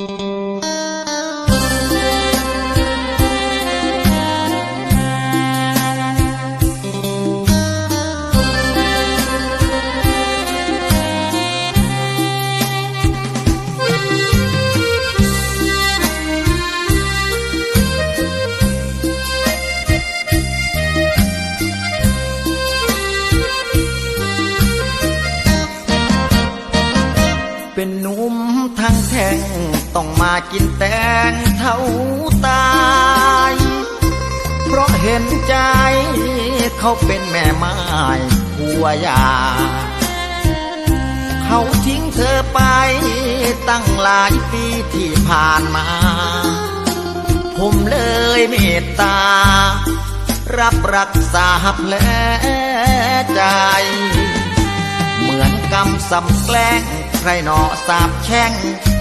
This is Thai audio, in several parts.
เป็นหนุ่มทางแท่ง ต้องมากินแตงเท่าตายเพราะเห็นใจเขาเป็นแม่ไม้ผัวยา เขาทิ้งเธอไปตั้งหลายปีที่ผ่านมา ผมเลยเมตตา รับรักษาแผลใจ เหมือนกำสำแกล้งใครหนอสาบแช่ง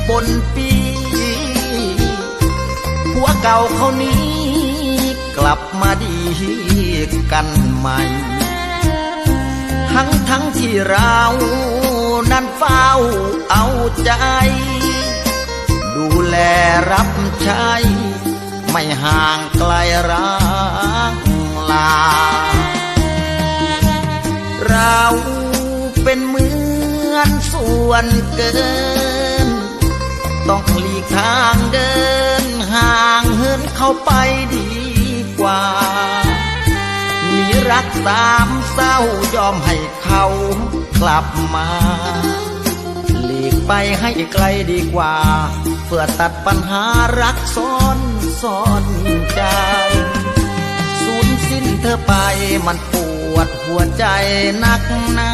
บนปี เก่าเขานี้ กลับมาดีกันใหม่ ทั้งทั้งที่เรานั้นเฝ้าเอาใจ ดูแลรับใช้ไม่ห่างไกลรักลา เราเป็นเหมือนส่วนเกิน ต้องหลีกทางเดิน เข้าไปดีกว่า มีรักสามเศร้ายอมให้เขากลับมา หลีกไปให้ไกลดีกว่า เพื่อตัดปัญหารักซ้อนซ้อนใจสูญสิ้นเธอไปมันปวดหัวใจนักหนา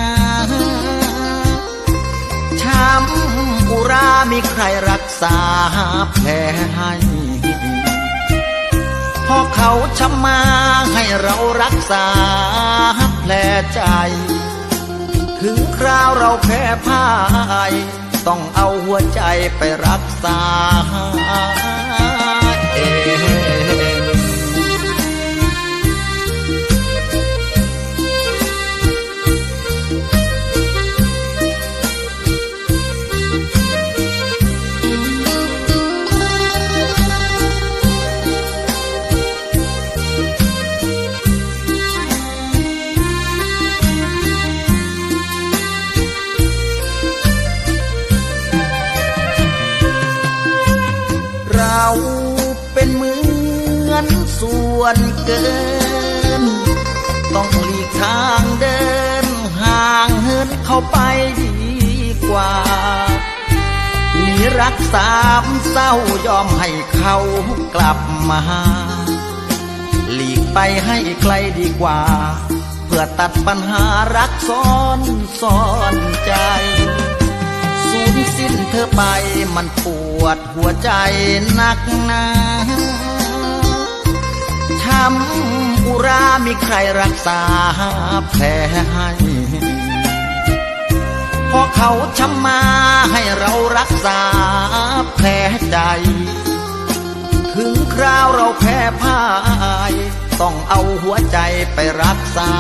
ช้ำอุรามีใครรักษาแผลให้ พอเขาช้ำมาให้เรารักษาแผลใจ ถึงคราวเราแพ้พ่าย ต้องเอาหัวใจไปรักษา อนส่วนเกิน ต้องหลีกทางเดิน ห่างเหินเข้าไปดีกว่ามีรักสามเศร้ายอมให้เขากลับมา หลีกไปให้ไกลดีกว่า เพื่อตัดปัญหารักซ้อนซ้อนใจสูญสิ้นเธอไปมันปวดหัวใจนักหนา ช้ำอุรามีใครรักษาแผลให้พอเขาช้ำมาให้เรารักษาแผลใจ ถึงคราวเราแพ้พ่าย ต้องเอาหัวใจไปรักษา